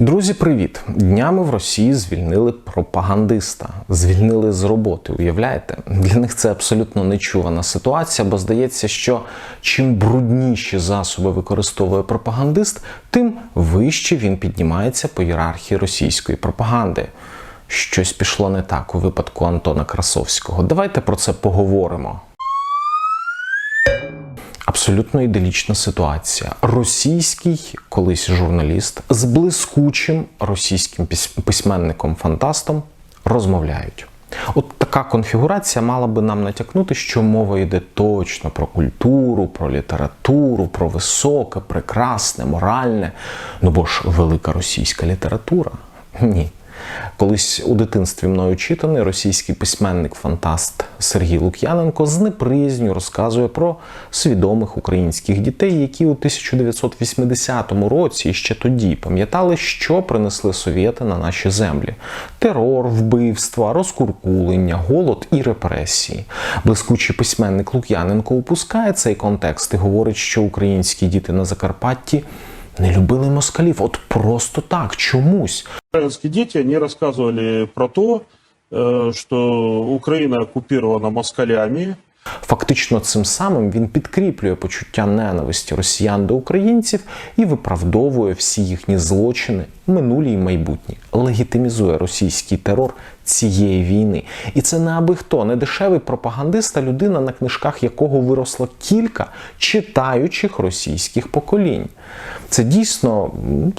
Друзі, привіт! Днями в Росії звільнили пропагандиста, звільнили з роботи. Уявляєте? Для них це абсолютно нечувана ситуація, бо здається, що чим брудніші засоби використовує пропагандист, тим вище він піднімається по ієрархії російської пропаганди. Щось пішло не так у випадку Антона Красовського. Давайте про це поговоримо. Абсолютно іделічна ситуація. Російський колись журналіст з блискучим російським пис- письменником-фантастом розмовляють. От така конфігурація мала би нам натякнути, що мова йде точно про культуру, про літературу, про високе, прекрасне, моральне. Ну бо ж велика російська література. Ні. Колись у дитинстві мною читаний російський письменник-фантаст Сергій Лук'яненко з неприязню розказує про свідомих українських дітей, які у 1980 році ще тоді пам'ятали, що принесли совєти на наші землі: терор, вбивства, розкуркулення, голод і репресії. Блискучий письменник Лук'яненко упускає цей контекст і говорить, що українські діти на Закарпатті не любили москалів. От просто так, чомусь. Українські діти они розказували про то, що Україна окупована москалями, Фактично, цим самим він підкріплює почуття ненависті росіян до українців і виправдовує всі їхні злочини, минулі й майбутні, легітимізує російський терор цієї війни. І це не аби хто, не дешевий пропагандист, а людина, на книжках якого виросло кілька читаючих російських поколінь. Це дійсно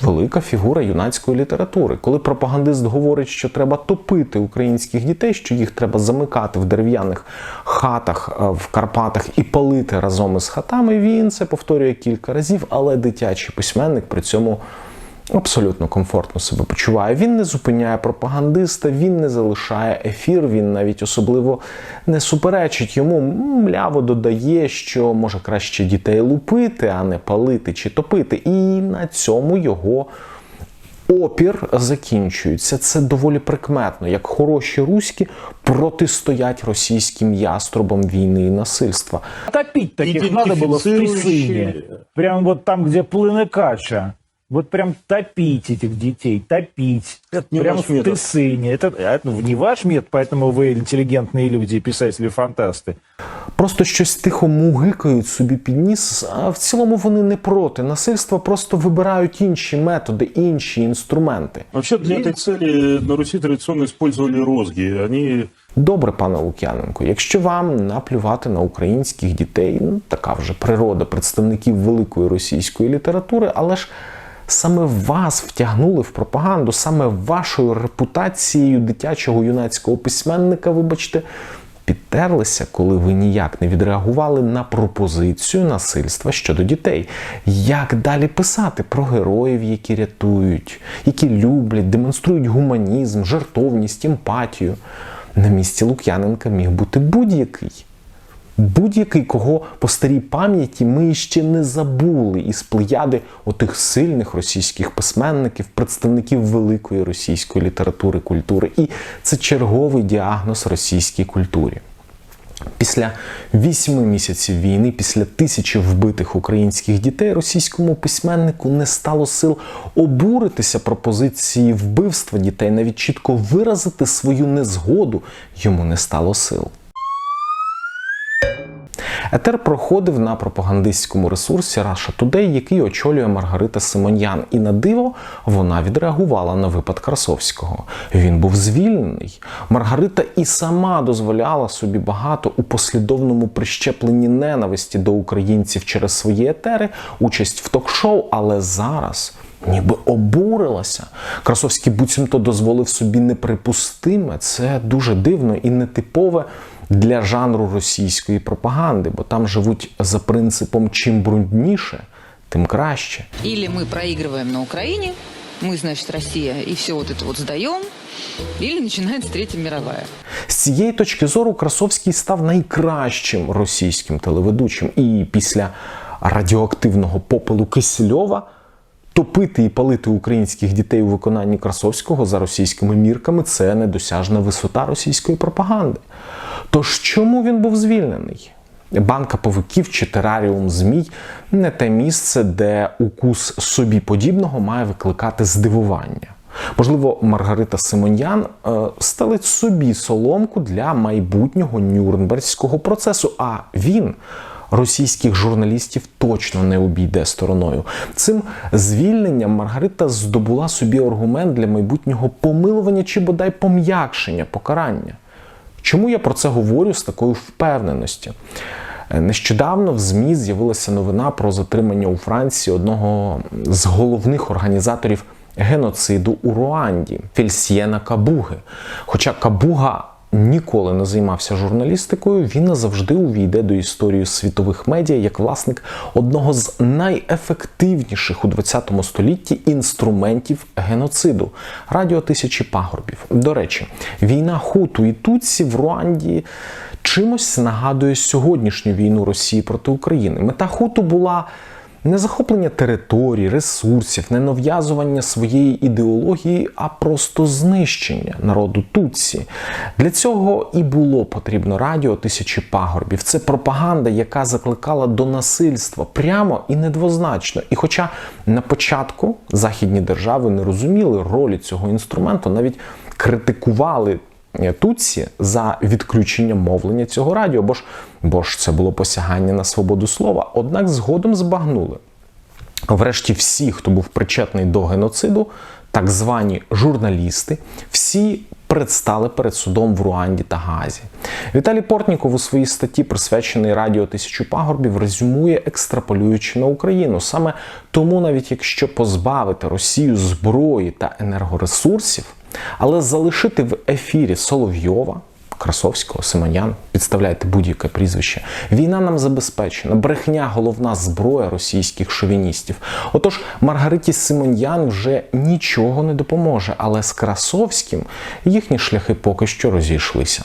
велика фігура юнацької літератури. Коли пропагандист говорить, що треба топити українських дітей, що їх треба замикати в дерев'яних хатах в Карпатах і палити разом із хатами, він це повторює кілька разів, але дитячий письменник при цьому. Абсолютно комфортно себе почуває. Він не зупиняє пропагандиста, він не залишає ефір, він навіть особливо не суперечить йому. Мляво додає, що може краще дітей лупити, а не палити чи топити. І на цьому його опір закінчується. Це доволі прикметно, як хороші руські протистоять російським яструбам війни і насильства. Топить таких надо было в Идентифицирующие. Тысыне. Прям вот там, где плыны кача. Вот прям топить этих детей, топить. Это не прям ваш в метод. Тысыне. Это, а, ну, не ваш метод, поэтому вы интеллигентные люди, писатели-фантасты. Просто щось тихо мугикають собі під ніс, а в цілому вони не проти. Насильства просто вибирають інші методи, інші інструменти. Вообще для этой цели на Руси традиционно использовали розги. Они Добре, пане Лук'яненко, якщо вам наплювати на українських дітей, ну така вже природа представників великої російської літератури, але ж саме вас втягнули в пропаганду, саме вашою репутацією дитячого юнацького письменника, вибачте, підтерлися, коли ви ніяк не відреагували на пропозицію насильства щодо дітей. Як далі писати про героїв, які рятують, які люблять, демонструють гуманізм, жертовність, емпатію? На місці Лук'яненка міг бути будь-який. Будь-який, кого по старій пам'яті ми ще не забули із плеяди отих сильних російських письменників, представників великої російської літератури, культури. І це черговий діагноз російській культурі. Після вісьми місяців війни, після тисячі вбитих українських дітей, російському письменнику не стало сил обуритися пропозиції вбивства дітей, навіть чітко виразити свою незгоду йому не стало сил. Етер проходив на пропагандистському ресурсі Russia Today, який очолює Маргарита Симоньян. І на диво вона відреагувала на випад Красовського. Він був звільнений. Маргарита і сама дозволяла собі багато у послідовному прищепленні ненависті до українців через свої етери, участь в ток-шоу, але зараз Ніби обурилася. Красовський буцімто дозволив собі неприпустиме. Це дуже дивно і нетипове для жанру російської пропаганди, бо там живуть за принципом чим брудніше, тим краще. Или мы проигрываем на Украине, мы, значит, Россия, и все вот это вот сдаем, или начинается Третья мировая. З цієї точки зору Красовський став найкращим російським телеведучим. І після радіоактивного попелу Кисельова топити і палити українських дітей у виконанні Красовського за російськими мірками це недосяжна висота російської пропаганди. Тож чому він був звільнений? банка павуків чи тераріум змій не те місце, де укус собі подібного має викликати здивування. Можливо, Маргарита Симоньян е, стелить собі соломку для майбутнього Нюрнберзького процесу, а він російських журналістів точно не обійде стороною. Цим звільненням Маргарита здобула собі аргумент для майбутнього помилування чи бодай пом'якшення покарання. Чому я про це говорю з такою впевненістю? Е, Нещодавно в ЗМІ з'явилася новина про затримання у Франції одного з головних організаторів геноциду у Руанді Фельсьєна Кабуги. Хоча Кабуга ніколи не займався журналістикою, він назавжди увійде до історії світових медіа як власник одного з найефективніших у 20 столітті інструментів геноциду радіо тисячі пагорбів. До речі, війна Хуту і Тутсі в Руанді чимось нагадує сьогоднішню війну Росії проти України. Мета Хуту була не захоплення територій, ресурсів, не нав'язування своєї ідеології, а просто знищення народу Тутсі. Для цього і було потрібно радіо тисячі пагорбів. Це пропаганда, яка закликала до насильства прямо і недвозначно. І хоча на початку західні держави не розуміли ролі цього інструменту, навіть критикували Тутсі за відключення мовлення цього радіо, бо ж, бо ж це було посягання на свободу слова. Однак згодом збагнули. Врешті, всі, хто був причетний до геноциду, так звані журналісти, всі предстали перед судом в Руанді та Газі. Віталій Портніков у своїй статті, присвяченій радіо тисячу пагорбів, резюмує, екстраполюючи на Україну. Саме тому, навіть якщо позбавити Росію зброї та енергоресурсів, але залишити в ефірі Соловйова. Красовського, Симонян, підставляйте будь-яке прізвище. Війна нам забезпечена, брехня головна зброя російських шовіністів. Отож, Маргариті Симоньян вже нічого не допоможе, але з Красовським їхні шляхи поки що розійшлися.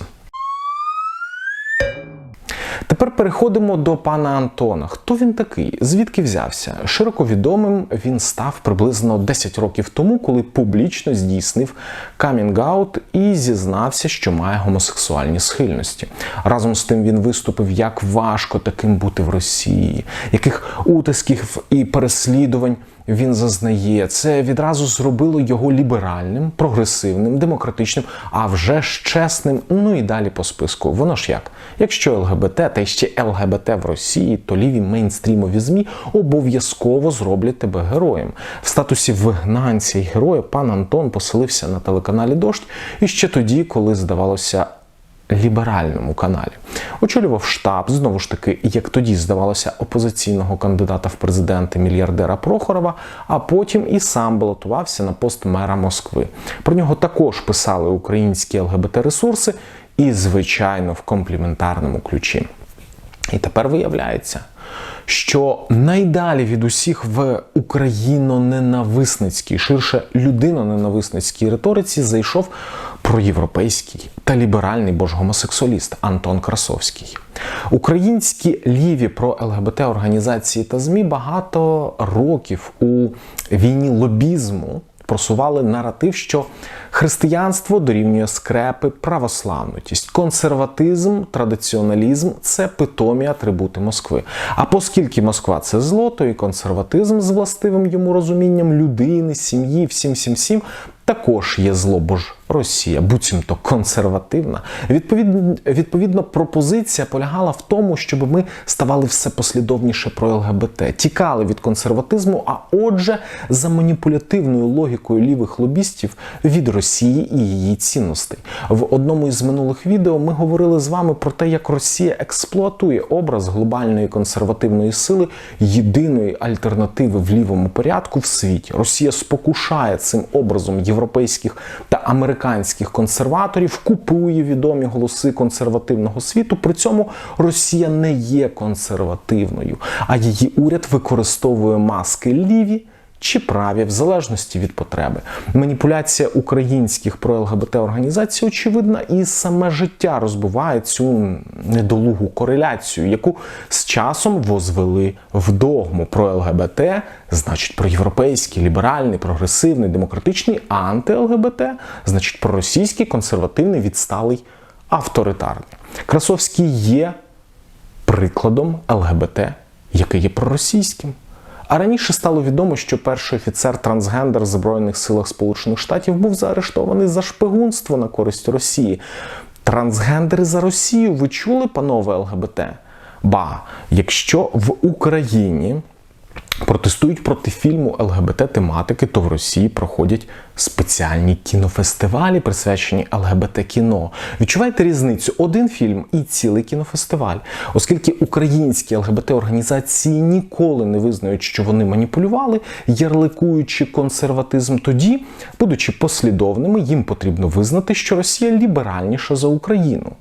Тепер переходимо до пана Антона. Хто він такий? Звідки взявся? Широко відомим він став приблизно 10 років тому, коли публічно здійснив камінг-аут і зізнався, що має гомосексуальні схильності. Разом з тим він виступив, як важко таким бути в Росії, яких утисків і переслідувань він зазнає. Це відразу зробило його ліберальним, прогресивним, демократичним, а вже ж чесним. Ну і далі по списку. Воно ж як? Якщо ЛГБТ та ще ЛГБТ в Росії, то ліві мейнстрімові ЗМІ обов'язково зроблять тебе героєм. В статусі вигнанця й героя пан Антон поселився на телеканалі Дождь і ще тоді, коли здавалося ліберальному каналі. Очолював штаб, знову ж таки, як тоді здавалося, опозиційного кандидата в президенти мільярдера Прохорова, а потім і сам балотувався на пост мера Москви. Про нього також писали українські ЛГБТ-ресурси, і, звичайно, в компліментарному ключі. І тепер виявляється, що найдалі від усіх в україно-ненависницькій, ширше людино-ненависницькій риториці зайшов проєвропейський та ліберальний бо Антон Красовський. Українські ліві про ЛГБТ організації та ЗМІ багато років у війні лобізму просували наратив, що християнство дорівнює скрепи, православності, консерватизм, традиціоналізм це питомі атрибути Москви. А оскільки Москва це зло, то і консерватизм з властивим йому розумінням людини, сім'ї, всім всім всім також є зло, бо ж Росія, буцімто консервативна. Відповідно, відповідно, пропозиція полягала в тому, щоб ми ставали все послідовніше про ЛГБТ, тікали від консерватизму, а отже, за маніпулятивною логікою лівих лобістів від Росії і її цінностей. В одному із минулих відео ми говорили з вами про те, як Росія експлуатує образ глобальної консервативної сили, єдиної альтернативи в лівому порядку в світі. Росія спокушає цим образом європейських та американських консерваторів, купує відомі голоси консервативного світу. При цьому Росія не є консервативною, а її уряд використовує маски ліві. Чи праві в залежності від потреби маніпуляція українських про ЛГБТ організацій очевидна, і саме життя розбиває цю недолугу кореляцію, яку з часом возвели в догму про ЛГБТ, значить про європейський, ліберальний, прогресивний, демократичний, анти-ЛГБТ, значить про російський, консервативний, відсталий, авторитарний. Красовський є прикладом ЛГБТ, яке є проросійським. А раніше стало відомо, що перший офіцер трансгендер в Збройних силах Сполучених Штатів був заарештований за шпигунство на користь Росії. Трансгендери за Росію. Ви чули, панове ЛГБТ? Ба, якщо в Україні протестують проти фільму ЛГБТ тематики, то в Росії проходять спеціальні кінофестивалі, присвячені ЛГБТ кіно. Відчуваєте різницю? Один фільм і цілий кінофестиваль, оскільки українські ЛГБТ організації ніколи не визнають, що вони маніпулювали, ярликуючи консерватизм, тоді, будучи послідовними, їм потрібно визнати, що Росія ліберальніша за Україну.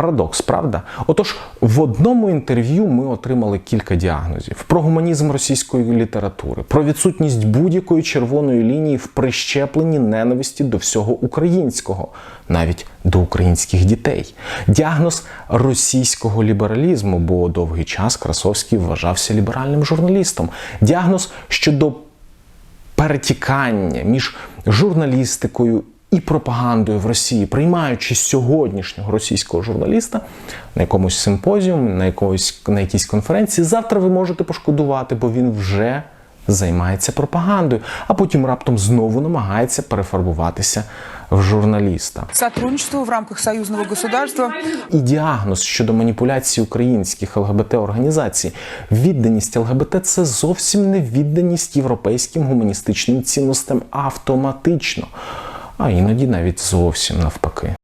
Парадокс, правда? Отож, в одному інтерв'ю ми отримали кілька діагнозів: про гуманізм російської літератури, про відсутність будь-якої червоної лінії в прищепленні ненависті до всього українського, навіть до українських дітей. Діагноз російського лібералізму, бо довгий час Красовський вважався ліберальним журналістом. Діагноз щодо перетікання між журналістикою і пропагандою в Росії, приймаючи сьогоднішнього російського журналіста на якомусь симпозіумі, на якомусь на якійсь конференції, завтра ви можете пошкодувати, бо він вже займається пропагандою, а потім раптом знову намагається перефарбуватися в журналіста. Сотрудничество в рамках союзного государства І діагноз щодо маніпуляції українських ЛГБТ-організацій. Відданість ЛГБТ це зовсім не відданість європейським гуманістичним цінностям автоматично, а іноді навіть зовсім навпаки.